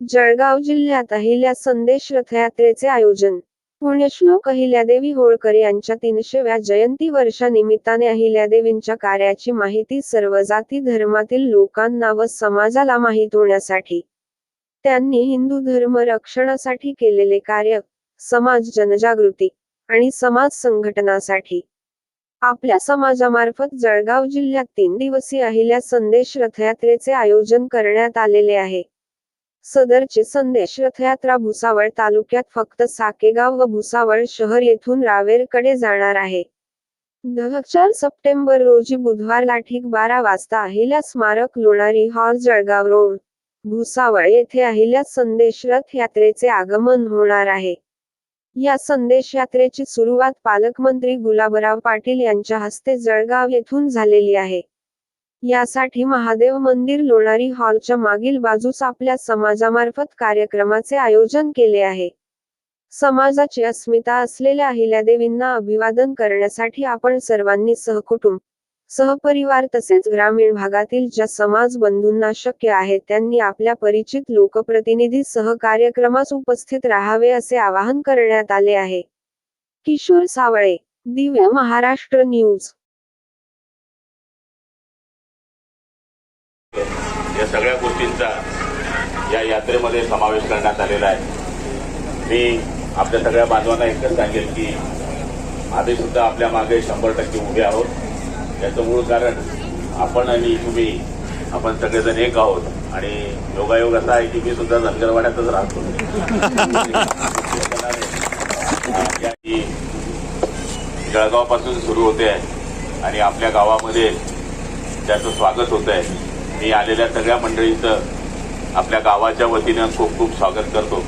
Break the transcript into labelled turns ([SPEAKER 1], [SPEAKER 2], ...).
[SPEAKER 1] जळगाव जिल्ह्यात अहिल्या संदेश रथयात्रेचे आयोजन. पुण्यश्लोक अहिल्यादेवी होळकर यांच्या तीनशेव्या जयंती वर्षानिमित्ताने अहिल्यादेवींच्या कार्याची माहिती सर्व जाती धर्मातील लोकांना व समाजाला माहीत होण्यासाठी. त्यांनी हिंदू धर्म रक्षणासाठी केलेले कार्य समाज जनजागृती आणि समाज संघटनासाठी. आपल्या समाजामार्फत जळगाव जिल्ह्यात तीन दिवसीय अहिल्या संदेश रथयात्रेचे आयोजन करण्यात आलेले आहे. सदरचे संदेश रथयात्रा भुसावळ तालुक्यात फक्त साकेगाव व भुसावळ शहर येथून रावेरकडे जाणार आहे. चार सप्टेंबर रोजी बुधवारला ठीक बारा वाजता अहिल्या स्मारक लोणारी हॉल जळगाव रोड भुसावळ येथे अहिल्या संदेश रथ यात्रेचे आगमन होणार आहे. या संदेश यात्रेची सुरुवात पालकमंत्री गुलाबराव पाटील यांच्या हस्ते जळगाव येथून झालेली आहे. यासाठी महादेव मंदिर लोणारी हॉलच्या मागील बाजूस आपल्या समाजामार्फत कार्यक्रमाचे आयोजन केले आहे. समाजाची अस्मिता असलेल्या अहिल्यादेवींना अभिवादन करण्यासाठी आपण सर्वांनी सहकुटुंब सहपरिवार तसेच ग्रामीण भागातील ज्या समाज बंधूंना शक्य आहे त्यांनी आपल्या परिचित लोकप्रतिनिधी सह कार्यक्रमास उपस्थित राहावे असे आवाहन करण्यात आले आहे. किशोर सावळे दिव्य महाराष्ट्र न्यूज.
[SPEAKER 2] सगळ्या गोष्टींचा या यात्रेमध्ये समावेश करण्यात आलेला आहे. मी आपल्या सगळ्या बांधवांना एकच सांगेल की आम्ही सुद्धा आपल्या मागे शंभर टक्के उभे आहोत. याचं मूळ कारण आपण आणि तुम्ही आपण सगळेजण एक आहोत आणि योगायोग असा आहे की मी सुद्धा धनगरवाड्यातच राहतो. जळगावपासून सुरू होते आहे आणि आपल्या गावामध्ये त्याचं स्वागत होत आहे मी आलेल्या सगळ्या मंडळींचं आपल्या गावाच्या वतीनं खूप खूप स्वागत करतो.